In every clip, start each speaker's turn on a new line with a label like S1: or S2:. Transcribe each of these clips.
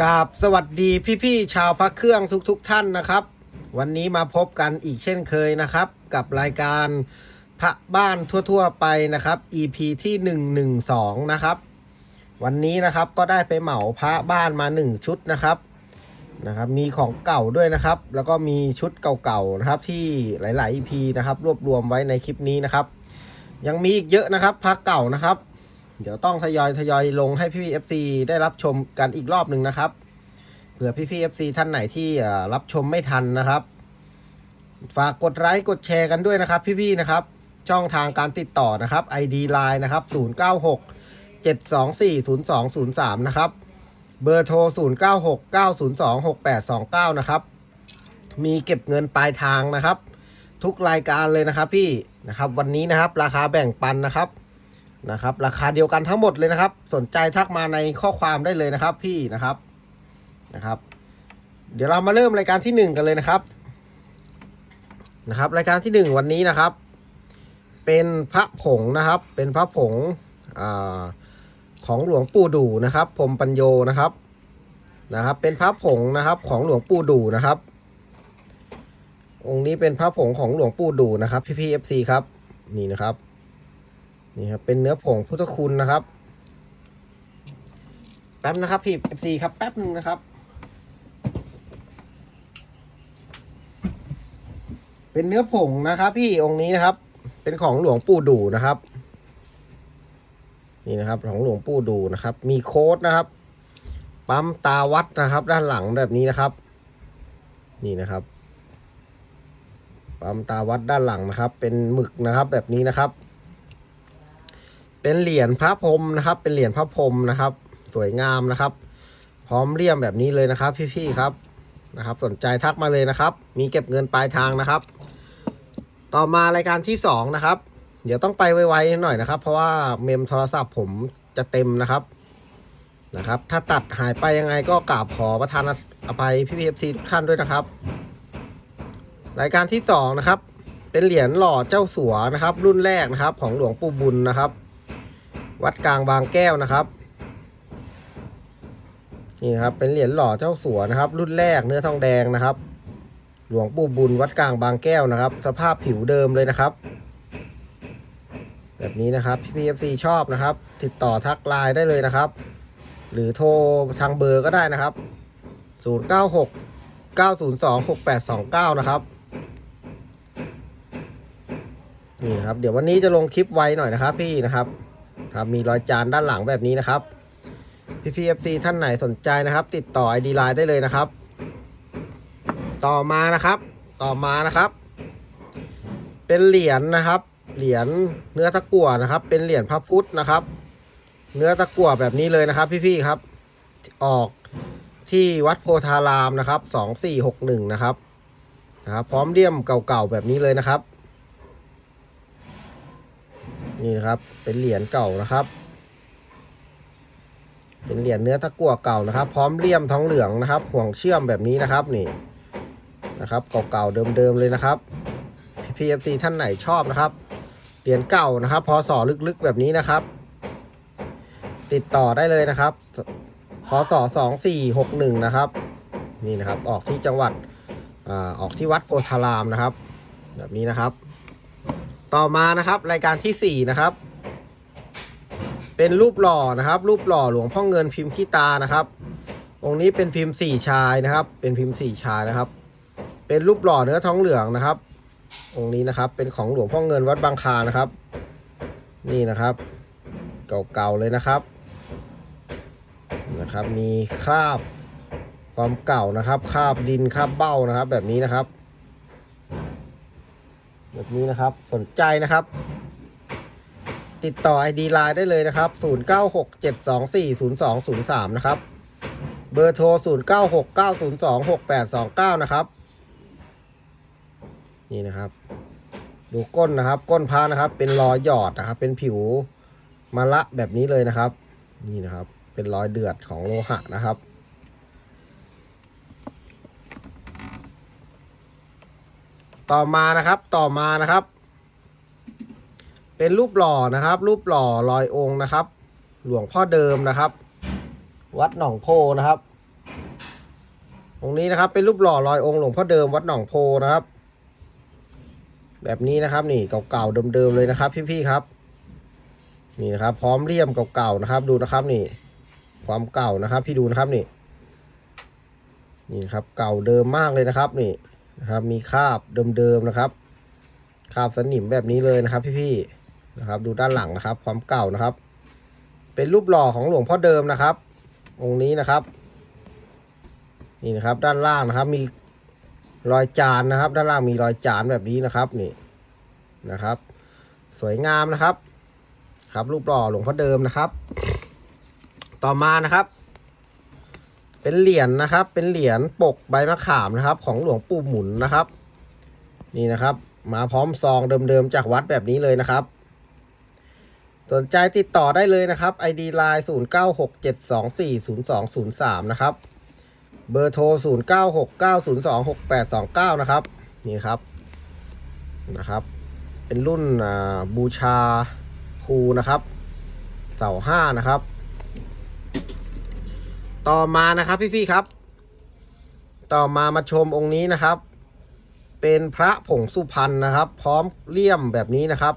S1: กราบสวัสดีพี่ๆชาวพระเครื่องทุกๆทท่านนะครับ วันนี้มาพบกันอีกเช่นเคยนะครับ กับรายการพระบ้านทั่วๆไปนะครับ EP ที่ 112 นะครับ วันนี้นะครับก็ได้ไปเหมาพระบ้านมา 1 ชุดนะครับนะครับ มีของเก่าด้วยนะครับ แล้วก็มีชุดเก่าๆนะครับที่หลายๆ EP นะครับ รวบรวมไว้ในคลิปนี้นะครับ ยังมีอีกเยอะนะครับพระเก่านะครับ เดี๋ยวต้องทยอยทยอยลงให้พี่ๆ FC ได้รับชมกันอีกรอบหนึ่งนะครับ เผื่อพี่ๆ FC ท่านไหนที่รับชมไม่ทันนะครับ ฝากกดไลค์กดแชร์กันด้วยนะครับ พี่ๆนะครับ ช่องทางการติดต่อนะครับ ID Line นะครับ 096 724 0203 นะครับ เบอร์โทร 096 902 6829 นะครับ มีเก็บเงินปลายทางนะครับ ทุกรายการเลยนะครับพี่นะครับ วันนี้นะครับราคาแบ่งปันนะครับ นะครับ ราคาเดียวกันทั้งหมดเลยนะครับ สนใจทักมาในข้อความได้เลยนะครับ พี่นะครับนะครับ เดี๋ยวเรามาเริ่มรายการที่หนึ่งกันเลยนะครับนะครับ รายการที่หนึ่งวันนี้นะครับ เป็นพระผงนะครับ เป็นพระผงอของหลวงปู่ดูนะครับพรมปัญโยนะครับนะครับ เป็นพระผงนะครับ ของหลวงปู่ดูนะครับ องค์นี้เป็นพระผงของหลวงปู่ดูนะครับ พี่พีเอฟซีครับนี่นะครับ นี่ครับเป็นเนื้อผงพุทธคุณนะครับ แป๊บนะครับพี่ FC ครับแป๊บนึงนะครับ เป็นเนื้อผงนะครับ พี่องค์นี้นะครับ เป็นของหลวงปู่ดูนะครับ นี่นะครับ ของหลวงปู่ดูนะครับ มีโค้ดนะครับ ปั๊มตาวัดนะครับ ด้านหลังแบบนี้นะครับ นี่นะครับปั๊มตาวัดด้านหลังนะครับ เป็นหมึกนะครับ แบบนี้นะครับ เป็นเหรียญพระพรหมนะครับ เป็นเหรียญพระพรหมนะครับ สวยงามนะครับ พร้อมเลี่ยมแบบนี้เลยนะครับ พี่ๆครับนะครับ สนใจทักมาเลยนะครับ มีเก็บเงินปลายทางนะครับ ต่อมารายการที่สองนะครับ เดี๋ยวต้องไปไวๆหน่อยนะครับ เพราะว่าเมมโทรศัพท์ผมจะเต็มนะครับนะครับ ถ้าตัดหายไปยังไงก็กราบขอประทานอภัยพี่พีเอฟซีทุกท่านด้วยนะครับ รายการที่สองนะครับ เป็นเหรียญหล่อเจ้าสัวนะครับ รุ่นแรกนะครับ ของหลวงปู่บุญนะครับ วัดกลางบางแก้วนะครับ นี่นะครับ เป็นเหรียญหล่อเจ้าสัวนะครับ รุ่นแรกเนื้อทองแดงนะครับ หลวงปู่บุญวัดกลางบางแก้วนะครับ สภาพผิวเดิมเลยนะครับ แบบนี้นะครับพี่พีเอฟซีชอบนะครับ ติดต่อทักไลน์ได้เลยนะครับ หรือโทรทางเบอร์ก็ได้นะครับศูนย์เก้าหกเก้าศูนย์สองหกแปดสองเก้านะครับ นี่นะครับ เดี๋ยววันนี้จะลงคลิปไวหน่อยนะครับพี่นะครับ ครับมีรอยจานด้านหลังแบบนี้นะครับพี่พีเอฟซีท่านไหนสนใจนะครับ ติดต่อ ID Line ได้เลยนะครับ ต่อมานะครับ ต่อมานะครับ เป็นเหรียญนะครับ เหรียญเนื้อตะกั่วนะครับ เป็นเหรียญพระพุทธนะครับ เนื้อตะกั่วแบบนี้เลยนะครับ พี่ๆครับ ออกที่วัดโพธารามนะครับสองสี่หกหนึ่งนะครับนะครับ พร้อมเลี่ยมเก่าๆแบบนี้เลยนะครับ นี่นะครับ เป็นเหรียญเก่านะครับ เป็นเหรียญเนื้อตะกั่วเก่านะครับ พร้อมเลี่ยมทองเหลืองนะครับ ห่วงเชื่อมแบบนี้นะครับนี่นะครับเก่าๆเดิมๆเลยนะครับพีเอฟซีท่านไหนชอบนะครับเหรียญเก่านะครับพศลึกๆแบบนี้นะครับ ติดต่อได้เลยนะครับพศสองสี่หกหนึ่งนะครับ นี่นะครับ ออกที่จังหวัดอ่าออกที่วัดโพธารามนะครับ แบบนี้นะครับ ต่อมานะครับ รายการที่สี่นะครับ เป็นรูปหล่อนะครับ รูปหล่อหลวงพ่อเงินพิมพ์ขี้ตานะครับ องค์นี้เป็นพิมพ์สี่ชายนะครับ เป็นพิมพ์สี่ชายนะครับ เป็นรูปหล่อเนื้อทองเหลืองนะครับ องค์นี้นะครับ เป็นของหลวงพ่อเงินวัดบางคานะครับ นี่นะครับ เก่าๆเลยนะครับ นะครับ มีคราบความเก่านะครับ คราบดินคราบเบ้านะครับ แบบนี้นะครับ แบบนี้นะครับ สนใจนะครับ ติดต่อ ID Line ได้เลยนะครับ 0967240203 นะครับ เบอร์โทร 0969026829 นะครับ นี่นะครับ ดูก้นนะครับ ก้นพานะครับ เป็นรอยหยอดนะครับ เป็นผิวมะละแบบนี้เลยนะครับ นี่นะครับ เป็นรอยเดือดของโลหะนะครับ ต่อมานะครับต่อมานะครับ เป็นรูปหล่อนะครับ รูปหล่อลอยองค์นะครับ หลวงพ่อเดิมนะครับ วัดหนองโพนะครับองค์นี้นะครับ เป็นรูปหล่อลอยองค์หลวงพ่อเดิมวัดหนองโพนะครับ แบบนี้นะครับนี่เก่าๆเดิมๆเลยนะครับ พี่ๆครับนี่นะครับ พร้อมเลี่ยมเก่าๆนะครับ ดูนะครับนี่ ความเก่านะครับ พี่ดูนะครับนี่ นี่นะครับ เก่าเดิมมากเลยนะครับ นี่ นะครับ มีคราบเดิมๆนะครับคราบสนิมแบบนี้เลยนะครับพี่ๆนะครับ ดูด้านหลังนะครับ ความเก่านะครับ เป็นรูปหล่อของหลวงพ่อเดิมนะครับ องค์นี้นะครับ นี่นะครับ ด้านล่างนะครับ มีรอยจานนะครับ ด้านล่างมีรอยจานแบบนี้นะครับ นี่นะครับ สวยงามนะครับ ครับรูปหล่อหลวงพ่อเดิมนะครับ ต่อมานะครับ เป็นเหรียญนะครับ เป็นเหรียญปกใบมะขามนะครับ ของหลวงปู่หมุนนะครับ นี่นะครับ มาพร้อมซองเดิมๆจากวัดแบบนี้เลยนะครับ สนใจติดต่อได้เลยนะครับ ID Line 0967240203 นะครับ เบอร์โทร 0969026829 นะครับ นี่ครับ นะครับ เป็นรุ่นบูชาครูนะครับ เสาห้านะครับ ต่อมานะครับพี่ๆครับ ต่อมามาชมองค์นี้นะครับ เป็นพระผงสุพรรณนะครับ พร้อมเลี่ยมแบบนี้นะครับ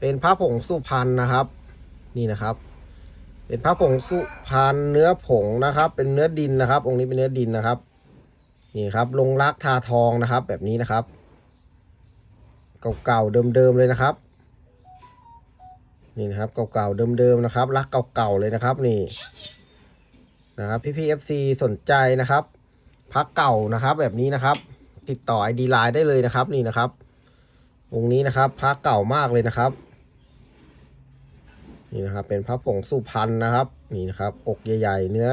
S1: เป็นพระผงสุพรรณนะครับ นี่นะครับ เป็นพระผงสุพรรณเนื้อผงนะครับ เป็นเนื้อดินนะครับ องค์นี้เป็นเนื้อดินนะครับ นี่ครับ ลงรักทาทองนะครับ แบบนี้นะครับ เก่าๆเดิมๆเลยนะครับนี่นะครับเก่าๆเดิมๆนะครับ รักเก่าๆเลยนะครับ นี่ นะครับ พี่ๆเอฟซีสนใจนะครับ พักเก่านะครับ แบบนี้นะครับ ติดต่อไอดีไลน์ได้เลยนะครับนี่นะครับองค์นี้นะครับพระเก่ามากเลยนะครับ นี่นะครับ เป็นพระผงสุพรรณนะครับ นี่นะครับ อกใหญ่ๆ เนื้อ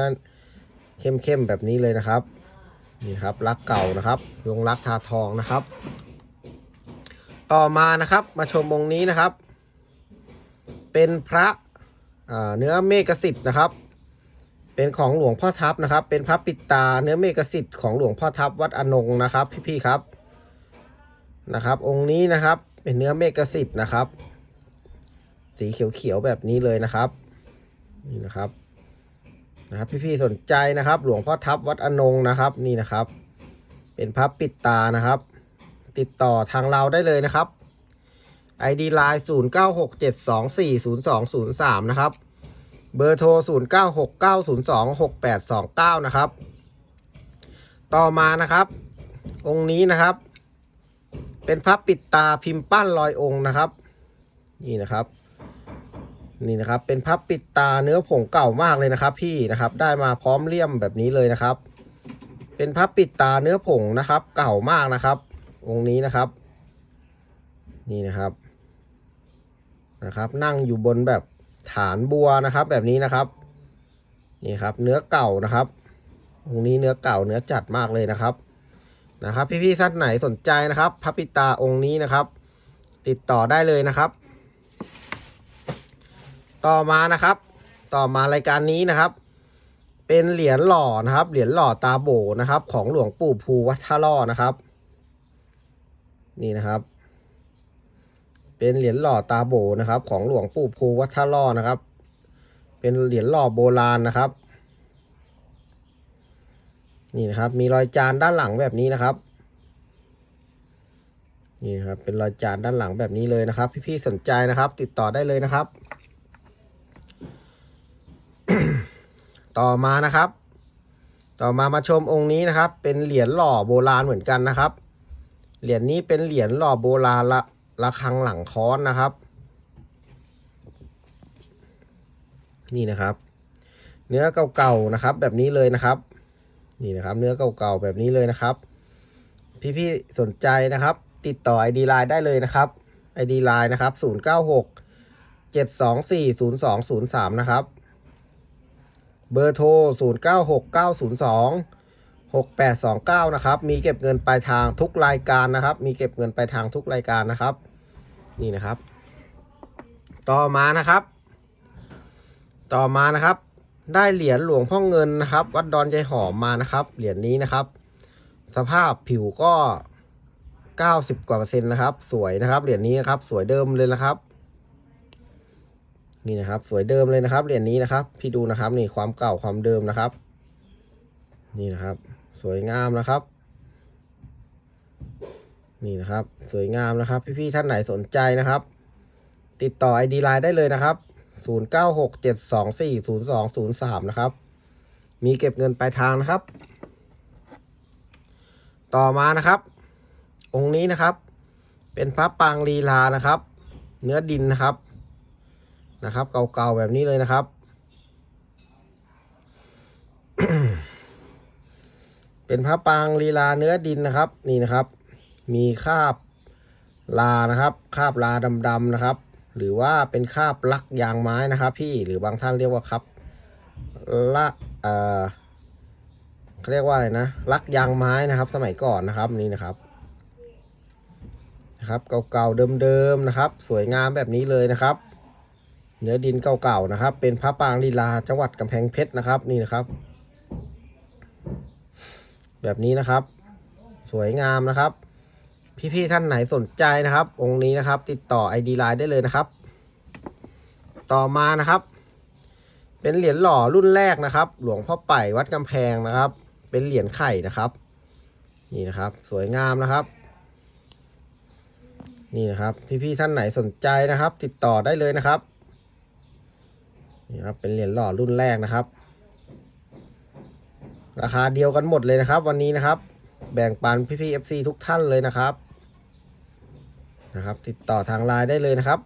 S1: เข้มๆแบบนี้เลยนะครับ นี่ครับรักเก่านะครับลงรักทาทองนะครับ ต่อมานะครับมาชมองค์นี้นะครับ เป็นพระเนื้อเมฆสิทธิ์นะครับ เป็นของหลวงพ่อทับนะครับ เป็นพระปิดตาเนื้อเมฆสิทธิ์ของหลวงพ่อทับวัดอนงนะครับ พี่ๆครับนะครับ องค์นี้นะครับ เป็นเนื้อเมฆสิทธิ์นะครับ สีเขียวๆแบบนี้เลยนะครับนี่นะครับนะครับ พี่ๆสนใจนะครับ หลวงพ่อทับวัดอนงนะครับ นี่นะครับ เป็นพระปิดตานะครับ ติดต่อทางเราได้เลยนะครับ ID Line 0967240203 นะครับ เบอร์โทร 0969026829 นะครับ ต่อมานะครับ องค์นี้นะครับ เป็นพระปิดตาพิมพ์ปั้นลอยองค์นะครับ นี่นะครับ นี่นะครับ เป็นพับปิดตาเนื้อผงเก่ามากเลยนะครับ พี่นะครับ ได้มาพร้อมเลี่ยมแบบนี้เลยนะครับ เป็นพับปิดตาเนื้อผงนะครับ เก่ามากนะครับ องค์นี้นะครับ นี่นะครับนะครับ นั่งอยู่บนแบบ ฐานบัวนะครับ แบบนี้นะครับ นี่ครับ เนื้อเก่านะครับองนี้เนื้อเก่าเนื้อจัดมากเลยนะครับนะครับ พี่ๆท่านไหนสนใจนะครับพับปิตาองค์นี้นะครับ ติดต่อได้เลยนะครับ ต่อมานะครับ ต่อมารายการนี้นะครับ เป็นเหรียญหล่อนะครับ เหรียญหล่อตาโบนะครับ ของหลวงปู่ภูวัดท่าล่อนะครับ นี่นะครับ เป็นเหรียญหล่อตาโบนะครับ ของหลวงปู่ภูวัดท่าล่อนะครับ เป็นเหรียญหล่อโบราณนะครับ นี่นะครับ มีรอยจานด้านหลังแบบนี้นะครับ นี่ครับ เป็นรอยจานด้านหลังแบบนี้เลยนะครับ พี่ๆสนใจนะครับ ติดต่อได้เลยนะครับ ต่อมานะครับ ต่อมามาชมองค์นี้นะครับ เป็นเหรียญหล่อโบราณเหมือนกันนะครับ เหรียญนี้เป็นเหรียญหล่อโบราณละ ระฆังหลังค้อนนะครับ นี่นะครับ เนื้อเก่าๆนะครับ แบบนี้เลยนะครับ นี่นะครับ เนื้อเก่าๆแบบนี้เลยนะครับ พี่ๆสนใจนะครับ ติดต่อ ID Line ได้เลยนะครับ ID Line นะครับ096 724 0203นะครับ เบอร์โทร096902 6829 นะครับ มีเก็บเงินปลายทางทุกรายการนะครับ มีเก็บเงินปลายทางทุกรายการนะครับ นี่นะครับ ต่อมานะครับ ต่อมานะครับ ได้เหรียญหลวงพ่อเงินนะครับ วัดดอนใจหอมมานะครับ เหรียญนี้นะครับ สภาพผิวก็ 90 กว่าเปอร์เซ็นต์นะครับ สวยนะครับ เหรียญนี้นะครับ สวยเดิมเลยนะครับ นี่นะครับ สวยเดิมเลยนะครับ เหรียญนี้นะครับ พี่ดูนะครับ นี่ความเก่าความเดิมนะครับนี่นะครับ สวยงามนะครับ นี่นะครับ สวยงามนะครับ พี่ๆท่านไหนสนใจนะครับ ติดต่อ ID Line ได้เลยนะครับ 0967240203 นะครับ มีเก็บเงินปลายทางนะครับ ต่อมานะครับ องค์นี้นะครับ เป็นพระปางลีลานะครับ เนื้อดินนะครับนะครับ เก่าๆแบบนี้เลยนะครับ เป็นพระปางลีลาเนื้อดินนะครับ นี่นะครับ มีคาบลานะครับคาบลาดำๆนะครับ หรือว่าเป็นคาบลักยางไม้นะครับ พี่หรือบางท่านเรียกว่าครับละเอ่อเขาเรียกว่าอะไรนะลักยางไม้นะครับ สมัยก่อนนะครับนี่นะครับนะครับเก่าๆเดิมๆนะครับ สวยงามแบบนี้เลยนะครับ เนื้อดินเก่าๆนะครับ เป็นพระปางลีลาจังหวัดกำแพงเพชรนะครับ นี่นะครับ แบบนี้นะครับ สวยงามนะครับ พี่ๆท่านไหนสนใจนะครับ องค์นี้นะครับ ติดต่อ ID Line ได้เลยนะครับ ต่อมานะครับ เป็นเหรียญหล่อรุ่นแรกนะครับ หลวงพ่อไป่วัดกำแพงนะครับ เป็นเหรียญไข่นะครับ นี่นะครับ สวยงามนะครับ นี่นะครับพี่ๆท่านไหนสนใจนะครับ ติดต่อได้เลยนะครับนี่ครับเป็นเหรียญหล่อรุ่นแรกนะครับ ราคาเดียวกันหมดเลยนะครับ วันนี้นะครับ แบ่งปันพี่ๆ FC ทุกท่านเลยนะครับนะครับ ติดต่อทางไลน์ได้เลยนะครับ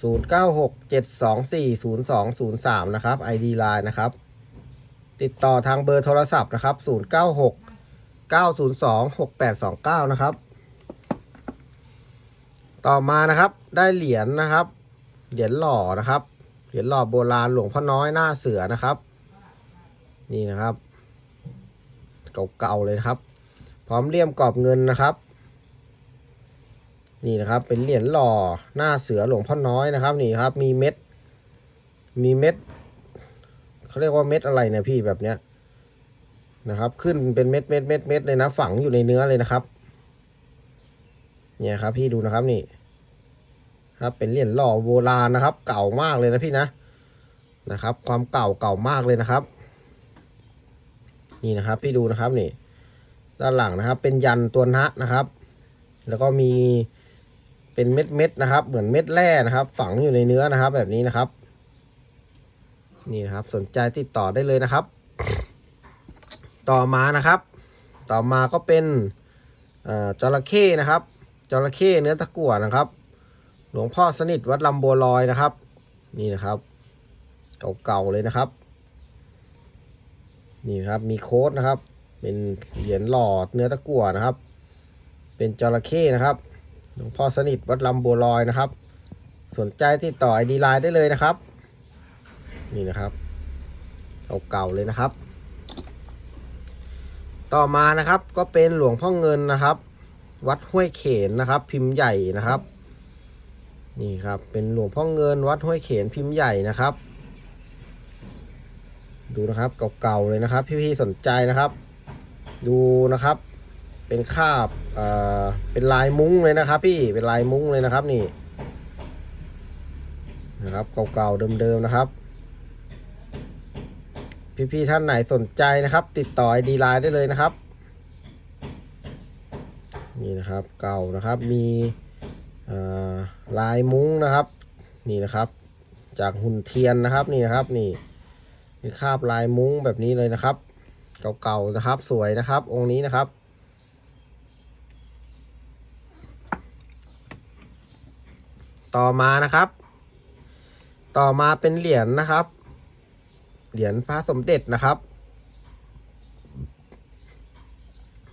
S1: 0967240203 นะครับ ID Line นะครับ ติดต่อทางเบอร์โทรศัพท์นะครับ 096 902 6829 นะครับ ต่อมานะครับ ได้เหรียญนะครับ เหรียญหล่อนะครับ เหรียญหล่อโบราณหลวงพ่อน้อยหน้าเสือนะครับ นี่นะครับ เก่าๆเลยครับ พร้อมเลี่ยมกรอบเงินนะครับ นี่นะครับ เป็นเหรียญหล่อหน้าเสือหลวงพ่อน้อยนะครับ นี่ครับ มีเม็ด มีเม็ดเขาเรียกว่าเม็ดอะไรเนี่ยพี่แบบเนี้ยนะครับ ขึ้นเป็นเม็ดเม็ดเม็ดเม็ดเลยนะฝังอยู่ในเนื้อเลยนะครับ เนี่ยครับ พี่ดูนะครับนี่ ครับ เป็นเหรียญหล่อโบราณนะครับ เก่ามากเลยนะพี่นะนะครับ ความเก่าเก่ามากเลยนะครับ นี่นะครับ พี่ดูนะครับนี่ ด้านหลังนะครับ เป็นยันตัวนะนะครับ แล้วก็มีเป็นเม็ดเม็ดนะครับ เหมือนเม็ดแร่นะครับ ฝังอยู่ในเนื้อนะครับ แบบนี้นะครับ นี่นะครับ สนใจติดต่อได้เลยนะครับ ต่อมานะครับ ต่อมาก็เป็นอจระเข้นะครับจระเข้เนื้อตะกั่วนะครับ หลวงพ่อสนิทวัดลำบัวลอยนะครับ นี่นะครับ เก่าๆเลยนะครับ นี่ครับมีโค้ดนะครับ เป็นเหรียญหลอดเนื้อตะกั่วนะครับ เป็นจระเข้นะครับหลวงพ่อสนิทวัดลำบัวลอยนะครับ สนใจติดต่อไอดีไลน์ได้เลยนะครับ นี่นะครับเก่าๆเลยนะครับ ต่อมานะครับก็เป็นหลวงพ่อเงินนะครับ วัดห้วยเขนนะครับ พิมพ์ใหญ่นะครับ นี่ครับ เป็นหลวงพ่อเงินวัดห้วยเขนพิมพ์ใหญ่นะครับ ดูนะครับ เก่าๆเลยนะครับ พี่ๆสนใจนะครับ ดูนะครับ เป็นคาบเอ่อเป็นลายมุ้งเลยนะครับ พี่เป็นลายมุ้งเลยนะครับนี่ นะครับเก่าๆเดิมๆนะครับ พี่ๆท่านไหนสนใจนะครับ ติดต่อไอดีไลน์ได้เลยนะครับ นี่นะครับ เก่านะครับ มีเอ่อลายมุ้งนะครับ นี่นะครับ จากหุ่นเทียนนะครับนี่นะครับนี่ มีคาบลายมุ้งแบบนี้เลยนะครับ เก่าๆนะครับ สวยนะครับ องค์นี้นะครับ ต่อมานะครับ ต่อมาเป็นเหรียญนะครับ เหรียญพระสมเด็จนะครับ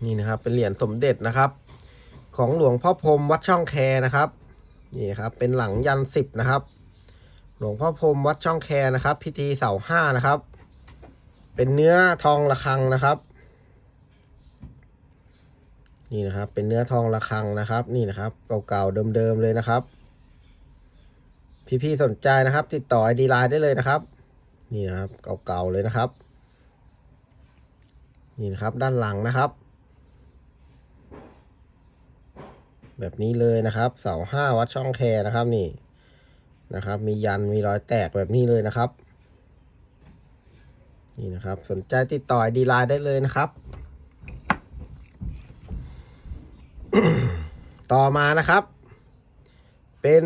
S1: นี่นะครับ เป็นเหรียญสมเด็จนะครับ ของหลวงพ่อพรมวัดช่องแคนะครับ นี่ครับ เป็นหลังยันสิบนะครับ หลวงพ่อพรมวัดช่องแคนะครับ พิธีเสาห้านะครับ เป็นเนื้อทองระฆังนะครับ นี่นะครับ เป็นเนื้อทองระฆังนะครับ นี่นะครับ เก่าๆเดิมๆเลยนะครับ พี่ๆสนใจนะครับ ติดต่อไอดีไลน์ได้เลยนะครับ นี่นะครับ เก่าๆเลยนะครับ นี่นะครับ ด้านหลังนะครับ แบบนี้เลยนะครับ เสาห้าวัดช่องแคนะครับนี่ นะครับ มียันมีรอยแตกแบบนี้เลยนะครับ นี่นะครับ สนใจติดต่อดีไลน์ได้เลยนะครับ ต่อมานะครับ เป็น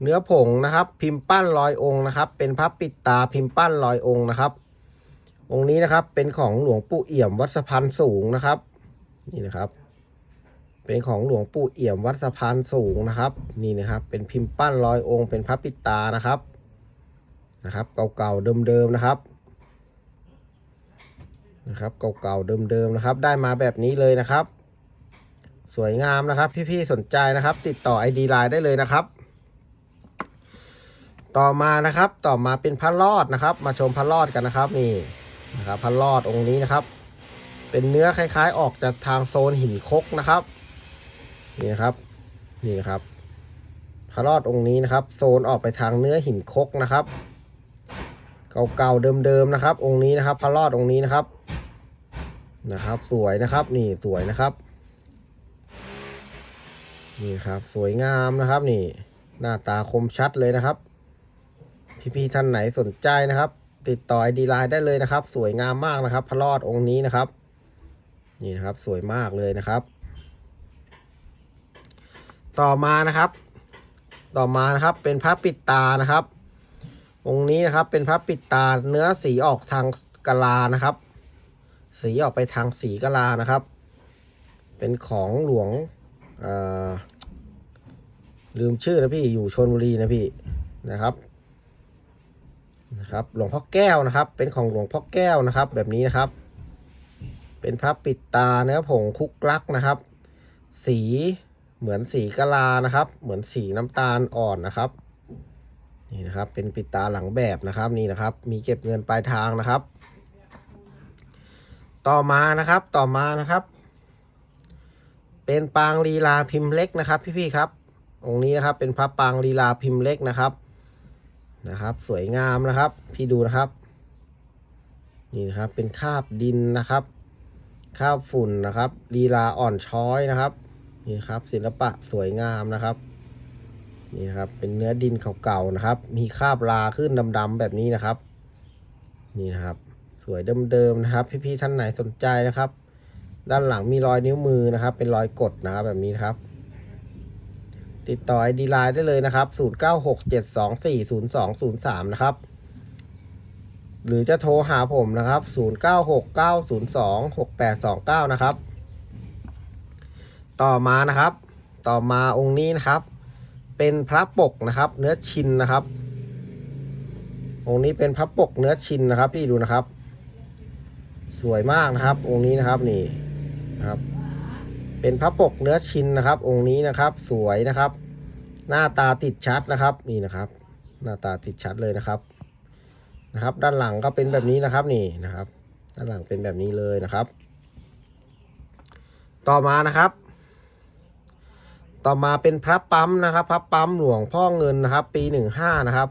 S1: เนื้อผงนะครับ พิมพ์ปั้นลอยองค์นะครับ เป็นพับปิดตาพิมพ์ปั้นลอยองค์นะครับ องค์นี้นะครับเป็นของหลวงปู่เอี่ยมวัดสะพานสูงนะครับ นี่นะครับ เป็นของหลวงปู่เอี่ยมวัดสะพานสูงนะครับ นี่นะครับ เป็นพิมพ์ปั้นลอยองค์เป็นพับปิตานะครับนะครับ เก่าๆเดิมๆนะครับนะครับ เก่าๆเดิมๆนะครับ ได้มาแบบนี้เลยนะครับ สวยงามนะครับ พี่ๆสนใจนะครับ ติดต่อ ID ไลน์ได้เลยนะครับ ต่อมานะครับ ต่อมาเป็นพระรอดนะครับ มาชมพระรอดกันนะครับ นี่นะครับพระรอดองค์นี้นะครับ เป็นเนื้อคล้าย ๆ ออกจากทางโซนหินคกนะครับ นี่นะครับ นี่ครับพระรอดองค์นี้นะครับ โซนออกไปทางเนื้อหินคกนะครับ เก่าๆเดิมๆนะครับ องค์นี้นะครับพระรอดองค์นี้นะครับ นะครับ สวยนะครับ นี่สวยนะครับ นี่ครับ สวยงามนะครับ นี่ หน้าตาคมชัดเลยนะครับพี่ๆท่านไหนสนใจนะครับ ติดต่อไอดีไลน์ได้เลยนะครับ สวยงามมากนะครับ พระรอดองค์นี้นะครับ นี่นะครับ สวยมากเลยนะครับ ต่อมานะครับ ต่อมานะครับ เป็นพระปิดตานะครับ องค์นี้นะครับเป็นพระปิดตาเนื้อสีออกทางกะลานะครับ สีออกไปทางสีกะลานะครับ เป็นของหลวงเอ่อลืมชื่อนะพี่อยู่ชนบุรีนะพี่นะครับนะครับ หลวงพ่อแก้วนะครับ เป็นของหลวงพ่อแก้วนะครับ แบบนี้นะครับ เป็นพระปิดตาเนื้อผงคุกลักนะครับ สี เหมือนสีกะลานะครับ เหมือนสีน้ำตาลอ่อนนะครับ นี่นะครับ เป็นปิดตาหลังแบบนะครับนี่นะครับ มีเก็บเงินปลายทางนะครับ ต่อมานะครับต่อมานะครับ เป็นปางลีลาพิมพ์เล็กนะครับ พี่ๆครับ องค์นี้นะครับ เป็นพระปางลีลาพิมพ์เล็กนะครับนะครับ สวยงามนะครับ พี่ดูนะครับ นี่นะครับเป็นคาบดินนะครับคาบฝุ่นนะครับลีลาอ่อนช้อยนะครับ นี่ครับ ศิลปะสวยงามนะครับ นี่ครับ เป็นเนื้อดินเก่าๆนะครับ มีคราบลาขึ้นดำๆแบบนี้นะครับ นี่นะครับ สวยเดิมๆนะครับ พี่ๆท่านไหนสนใจนะครับ ด้านหลังมีรอยนิ้วมือนะครับ เป็นรอยกดนะครับแบบนี้นครับ ติดต่อไอดีไลน์ได้เลยนะครับ 0967240203 นะครับหรือจะโทรหาผมนะครับ 0969026829 นะครับ ต่อมานะครับ ต่อมาองค์นี้นะครับ เป็นพระปกนะครับ เนื้อชินนะครับ องค์นี้เป็นพระปกเนื้อชินนะครับ พี่ดูนะครับ สวยมากนะครับ องค์นี้นะครับนี่นะครับ เป็นพระปกเนื้อชินนะครับ องค์นี้นะครับ สวยนะครับ หน้าตาติดชัดนะครับนี่นะครับ หน้าตาติดชัดเลยนะครับนะครับ ด้านหลังก็เป็นแบบนี้นะครับนี่นะครับ ด้านหลังเป็นแบบนี้เลยนะครับ ต่อมานะครับ ต่อมาเป็นพระปั๊มนะครับ พระปั๊มหลวงพ่อเงินนะครับ ปีหนึ่งห้านะครับ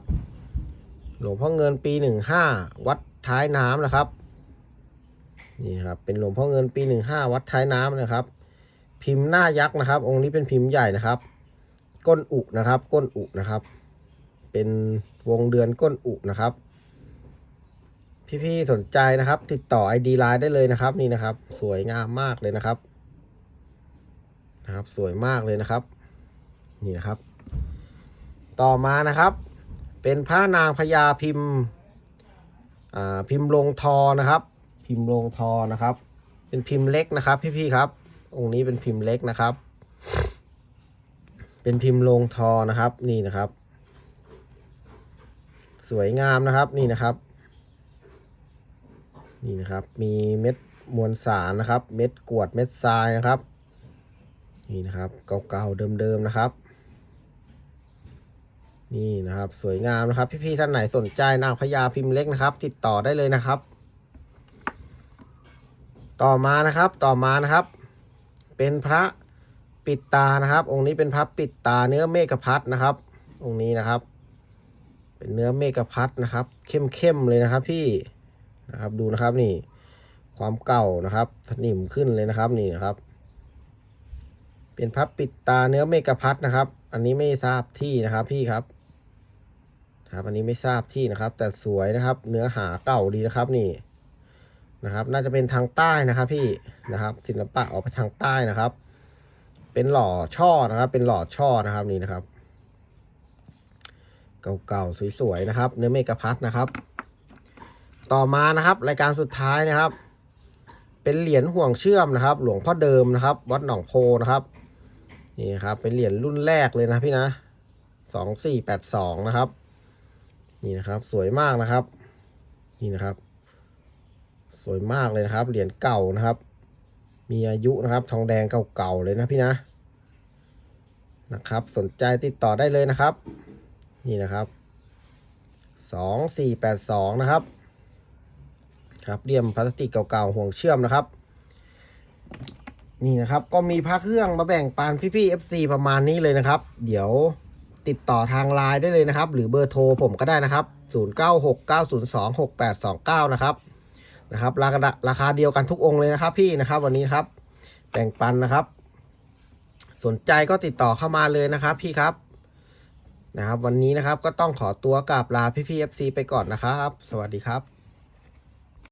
S1: หลวงพ่อเงินปีหนึ่งห้าวัดท้ายน้ำนะครับนี่ครับเป็นหลวงพ่อเงินปีหนึ่งห้าวัดท้ายน้ำนะครับ พิมพ์หน้ายักษ์นะครับ องค์นี้เป็นพิมพ์ใหญ่นะครับ ก้นอุนะครับ ก้นอุนะครับ เป็นวงเดือนก้นอุนะครับ พี่ๆสนใจนะครับ ติดต่อ ID ไลน์ได้เลยนะครับ นี่นะครับ สวยงามมากเลยนะครับ นะครับ สวยมากเลยนะครับ นี่นะครับ ต่อมานะครับ เป็นพระนางพญาพิมพ์อ่าพิมพ์ลงทอนะครับ พิมพ์ลงทอนะครับ เป็นพิมพ์เล็กนะครับ พี่ๆครับ องค์นี้เป็นพิมพ์เล็กนะครับ เป็นพิมพ์ลงทอนะครับ นี่นะครับ สวยงามนะครับ นี่นะครับ นี่นะครับ มีเม็ดมวลสารนะครับ เม็ดกรวดเม็ดทรายนะครับ นี่นะครับเก่าๆเดิมๆนะครับ นี่นะครับ สวยงามนะครับ พี่ๆท่านไหนสนใจนางพญาพิมพ์เล็กนะครับ ติดต่อได้เลยนะครับ ต่อมานะครับต่อมานะครับ เป็นพระปิดตานะครับ องค์นี้เป็นพระปิดตาเนื้อเมฆพัดนะครับ องค์นี้นะครับ เป็นเนื้อเมฆพัดนะครับ เข้มๆเลยนะครับ พี่นะครับดูนะครับนี่ ความเก่านะครับสนิมขึ้นเลยนะครับนี่นะครับ เป็นพับปิดตาเนื้อเมกะพัดนะครับ อันนี้ไม่ทราบที่นะครับพี่ครับ ครับ อันนี้ไม่ทราบที่นะครับ แต่สวยนะครับ เนื้อหาเก่าดีนะครับนี่นะครับ น่าจะเป็นทางใต้นะครับ พี่นะครับ ศิลปะออกไปทางใต้นะครับ เป็นหล่อช่อนะครับ เป็นหล่อช่อนะครับนี่นะครับ เก่าๆสวยๆนะครับ เนื้อเมกะพัดนะครับ ต่อมานะครับรายการสุดท้ายนะครับเป็นเหรียญห่วงเชื่อมนะครับ หลวงพ่อเดิมนะครับ วัดหนองโพนะครับ นี่ครับเป็นเหรียญรุ่นแรกเลยนะพี่นะสองสี่แปดสองนะครับ นี่นะครับสวยมากนะครับ นี่นะครับ สวยมากเลยนะครับ เหรียญเก่านะครับ มีอายุนะครับ ทองแดงเก่าๆเลยนะพี่นะนะครับ สนใจติดต่อได้เลยนะครับ นี่นะครับสองสี่แปดสองนะครับ ครับเลี่ยมพลาสติกเก่าๆห่วงเชื่อมนะครับ นี่นะครับ ก็มีพระเครื่องมาแบ่งปันพี่ๆ FC ประมาณนี้เลยนะครับ เดี๋ยวติดต่อทางไลน์ได้เลยนะครับ หรือเบอร์โทรผมก็ได้นะครับ 0969026829 นะครับนะครับราคาราคาเดียวกันทุกองค์เลยนะครับ พี่นะครับ วันนี้ครับแบ่งปันนะครับ สนใจก็ติดต่อเข้ามาเลยนะครับ พี่ครับนะครับ วันนี้นะครับก็ต้องขอตัวกราบลาพี่ๆ FC ไปก่อนนะครับ สวัสดีครับ